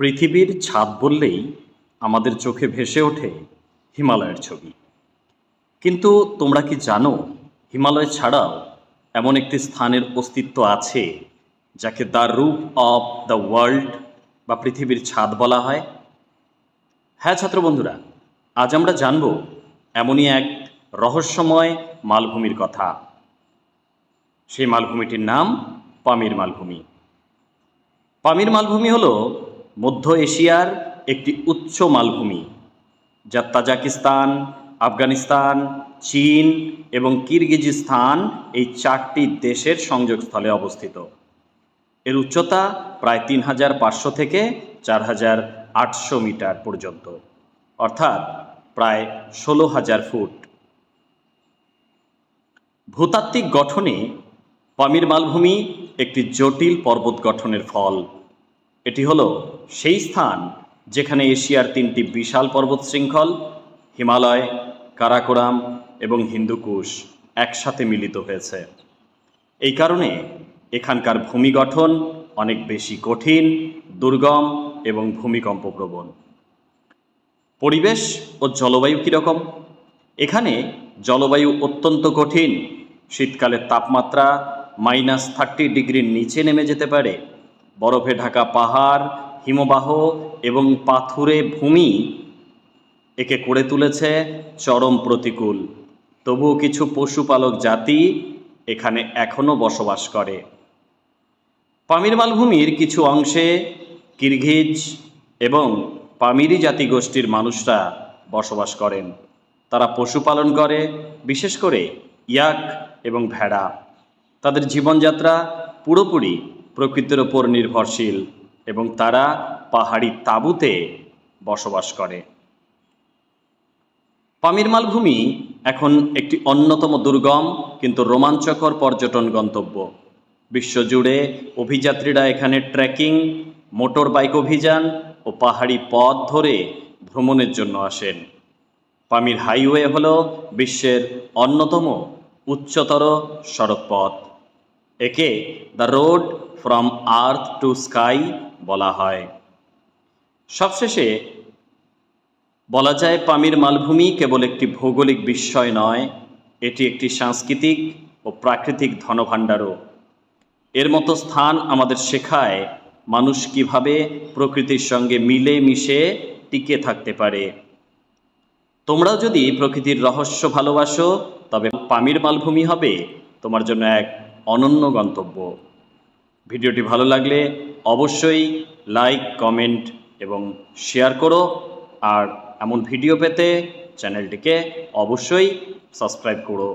পৃথিবীর ছাদ বললেই আমাদের চোখে ভেসে ওঠে হিমালয়ের ছবি। কিন্তু তোমরা কি জানো, হিমালয় ছাড়াও এমন একটি স্থানের অস্তিত্ব আছে, যাকে the roof of the world বা পৃথিবীর ছাদ বলা হয়? হ্যাঁ ছাত্র বন্ধুরা আজ আমরা জানব এমনই এক রহস্যময় মালভূমির কথা। সেই মালভূমিটির নাম পামির মালভূমি। পামির মালভূমি হল মধ্য এশিয়ার একটি উচ্চ মালভূমি, যা তাজাকিস্তান, আফগানিস্তান, চীন এবং কিরগিজিস্তান এই চারটি দেশের সংযোগস্থলে অবস্থিত। এর উচ্চতা প্রায় তিন হাজার পাঁচশো থেকে চার হাজার আটশো মিটার পর্যন্ত, অর্থাৎ প্রায় ষোলো হাজার ফুট। ভূতাত্ত্বিক গঠনে পামির মালভূমি একটি জটিল পর্বত গঠনের ফল। এটি হলো সেই স্থান যেখানে এশিয়ার তিনটি বিশাল পর্বত শৃঙ্খল, হিমালয়, কারাকোরাম এবং হিন্দুকুশ একসাথে মিলিত হয়েছে। এই কারণে এখানকার ভূমি গঠন অনেক বেশি কঠিন, দুর্গম এবং ভূমিকম্পপ্রবণ পরিবেশ ও জলবায়ু কীরকম? এখানে জলবায়ু অত্যন্ত কঠিন। শীতকালের তাপমাত্রা মাইনাস থার্টি ডিগ্রির নিচে নেমে যেতে পারে। বরফে ঢাকা পাহাড়, হিমবাহ এবং পাথুরে ভূমি একে করে তুলেছে চরম প্রতিকূল। তবুও কিছু পশুপালক জাতি এখানে এখনও বসবাস করে। পামির মালভূমির কিছু অংশে কিরগিজ এবং পামিরি জাতিগোষ্ঠীর মানুষরা বসবাস করেন। তারা পশুপালন করে, বিশেষ করে ইয়াক এবং ভেড়া। তাদের জীবনযাত্রা পুরোপুরি প্রকৃতির ওপর নির্ভরশীল এবং তারা পাহাড়ি তাঁবুতে বসবাস করে। পামির মালভূমি এখন একটি অন্যতম দুর্গম কিন্তু রোমাঞ্চকর পর্যটন গন্তব্য। বিশ্বজুড়ে অভিযাত্রীরা এখানে ট্রেকিং মোটর বাইক অভিযান ও পাহাড়ি পথ ধরে ভ্রমণের জন্য আসেন। পামির হাইওয়ে হল বিশ্বের অন্যতম উচ্চতর সড়কপথ। একে the road from earth to sky বলা হয়। সবশেষে বলা যায় পামির মালভূমি কেবল একটি ভৌগোলিক বিস্ময় নয়, এটি একটি সাংস্কৃতিক ও প্রাকৃতিক ধনভাণ্ডারও। এর মতো স্থান আমাদের শেখায় মানুষ কীভাবে প্রকৃতির সঙ্গে মিলে মিশে টিকে থাকতে পারে। তোমরাও যদি প্রকৃতির রহস্য ভালোবাসো, তবে পামির মালভূমি হবে তোমার জন্য এক অনন্য গন্তব্য। ভিডিওটি ভালো লাগলে অবশ্যই লাইক, কমেন্ট এবং শেয়ার করো। আর এমন ভিডিও পেতে চ্যানেলটিকে অবশ্যই সাবস্ক্রাইব করো।